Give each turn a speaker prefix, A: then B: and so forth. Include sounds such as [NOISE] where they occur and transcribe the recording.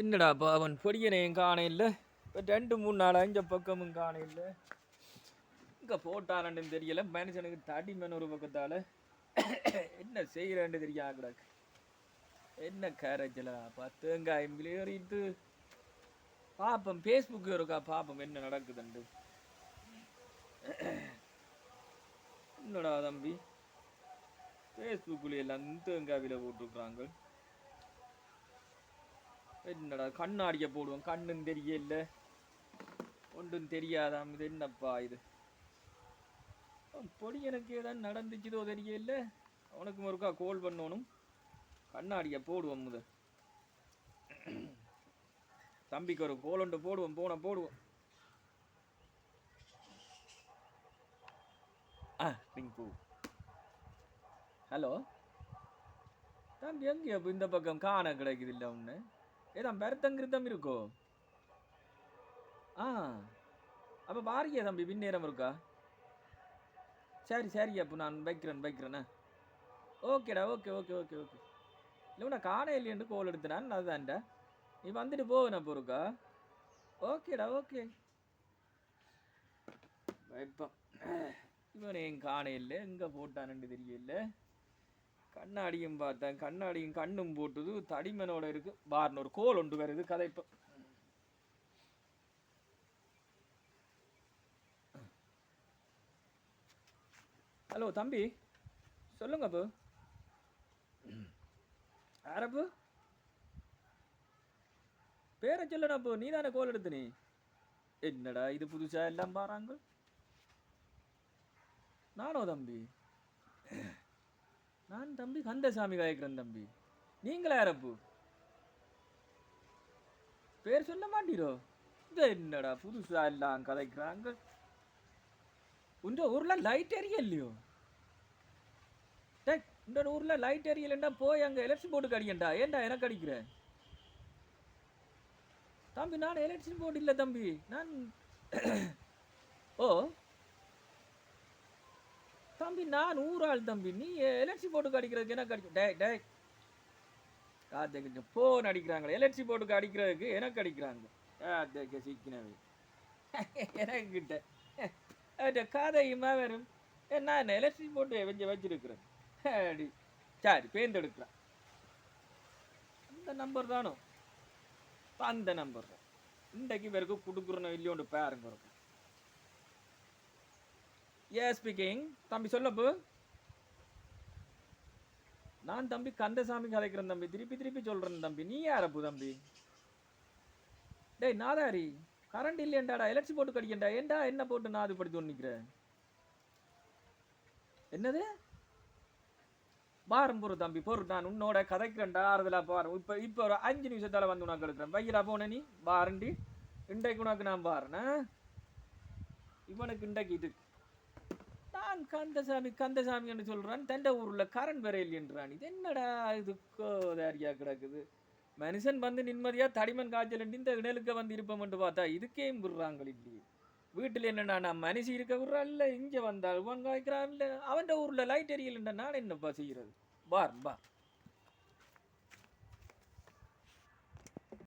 A: என்னடா அவன் பொடியனையும் காண இல்லை? இப்போ ரெண்டு மூணு நாள் அஞ்ச பக்கமும் காண இல்லை? இங்கே போட்டானன்னு தெரியல. மனுஷனுக்கு தடிமன் ஒரு பக்கத்தால். என்ன செய்கிறேன்னு தெரியாது கிடக்கு என்ன கரைச்சலாப்பா தேங்காயம் ஏறிட்டு. பார்ப்போம் ஃபேஸ்புக்கு இருக்கா? பார்ப்போம் என்ன நடக்குதுண்டு என்னடா தம்பி? ஃபேஸ்புக்கில் எல்லாம் தேங்காவில போட்டுருக்குறாங்க. என்னடா கண்ணாடியை போடுவோம். கண்ணும் தெரியல. ஒன்றும் தெரியாதாம். இது என்னப்பா இது? பொடி எனக்கு ஏதாவது நடந்துச்சுதோ தெரியல. அவனுக்கு ஒருக்கா கோல் பண்ணணும். கண்ணாடியை போடுவோம் முத. தம்பிக்கு ஒரு கோல் ஒன்று போடுவோம் போன போடுவோம். ஆ ரிங் பூ. ஹலோ தம்பி எங்கே இப்போ இந்த பக்கம் காண கிடைக்குது இல்லை ஒன்று ஏதான் பெருத்தங்கிருத்தம் இருக்கோ? ஆ. அப்போ பாருங்க தம்பி பின்னேரம் இருக்கா? சரி சரி அப்போ நான் வைக்கிறேன் வைக்கிறேண்ணே ஓகேடா ஓகே ஓகே ஓகே ஓகே. இல்லை நான் காண கோல் எடுத்துனான் அதுதான்டா நீ வந்துட்டு போவேண்ணா பொறுக்கா ஓகேடா ஓகே. வைப்போம். இவன் என் காண இல்லை எங்கே போட்டான்னு தெரியல. கண்ணாடியும் பார்த்தேன். கண்ணாடியும் கண்ணும் போட்டுது. தடிமனோட இருக்கு. பார்னு ஒரு கோல் ஒன்று வருது. கதைப்பு ஹலோ தம்பி. சொல்லுங்க அப்போ யாரப்பு பேரை சொல்லணும் அப்போ நீ தானே கோல் எடுத்து நீ? என்னடா இது புதுசா எல்லாம் பாறாங்க? நானோ தம்பி? நான் தம்பி கந்தசாமி காய்க்கிறேன் தம்பி. நீங்களா யாரப்பு? பேர் சொல்ல மாட்டீரோ? இது என்னடா புதுசா எல்லாம் கதைக்கிறாங்க. உண்ட ஊர்ல லைட் எரிய இல்லையோ டேய் இந்த ஊர்ல லைட் எரியலண்டா போய் அங்க எலக்ட்ரிக் போர்டு அடிக்கண்டா ஏன்டா எனக்கு அடிக்கிற? தம்பி நான் எலக்ட்ரிக் போர்டு இல்லை தம்பி. நான் [CLEARS THROAT] ஓ தம்பி நான் ஊராள் தம்பி. நீ எலக்ட்ரிக் போட்டுக்கு அடிக்கிறதுக்கு எனக்கு கிடைக்கும் டே டேய். காத்துக்கிட்டு ஃபோன் அடிக்கிறாங்களே. எலக்ட்ரிக் போட்டுக்கு அடிக்கிறதுக்கு எனக்கு அடிக்கிறாங்க காத்துக்க சிக்கினவை. எனக்கு கிட்ட அந்த காதையுமா வரும் ஏ, நான் எலக்ட்ரிக் போட்டு வெஞ்ச வச்சிருக்கிறேன். அடி. சரி பேர்ந்தெடுக்கிறேன் அந்த நம்பர் தானோ? அந்த நம்பர் தான். இன்றைக்கு பிறகு கொடுக்குறனோ இல்லையோண்டு பாருங்க இருக்கும் ஏ ஸ்பீக்கிங் தம்பி சொல்லப்பு நான் தம்பி கந்தசாமி கலைக்கிறேன் தம்பி. திருப்பி திருப்பி சொல்கிறேன் தம்பி. நீ யாரப்பு தம்பி? டேய் நாதாரி கரண்ட் இல்லையண்டாடா? எலக்ட்ரிக் போட்டு கடிக்கண்டா? ஏன்டா என்ன போட்டு நான் அது படுத்து நிற்கிறேன் என்னது? பாரம் பொறு தம்பி பொறு நான் உன்னோட கதைக்கிறேன்டா ஆறுதலாக பாரு. இப்போ இப்போ ஒரு அஞ்சு நிமிஷத்தால் வந்து உனக்கு எடுக்கிறேன் வையலா போன நீ. பாருண்டி இன்றைக்கு உனக்கு நான் பாருண்ணா இவனுக்கு இன்றைக்கு இது. நான் கந்தசாமி கந்தசாமி என்று சொல்கிறான் தண்ட ஊரில் கரண்ட் வரையில் என்றான். இது என்னடா இதுக்கோ கோதாரியா கிடக்குது? மனுஷன் வந்து நிம்மதியாக தடிமன் காய்ச்சல் இந்த இணலுக்க வந்து இருப்போம்னு பார்த்தா இதுக்கே விடுறாங்கள் இல்லையே. வீட்டில் என்னென்னா நான் மனுஷி இருக்க விடுறா இல்லை இங்கே வந்தால் உன் காய்க்கிறான் இல்லை. அவன் ஊரில் லைட் எரியலண்டா நான் என்னப்பா செய்கிறது? பார் பார்.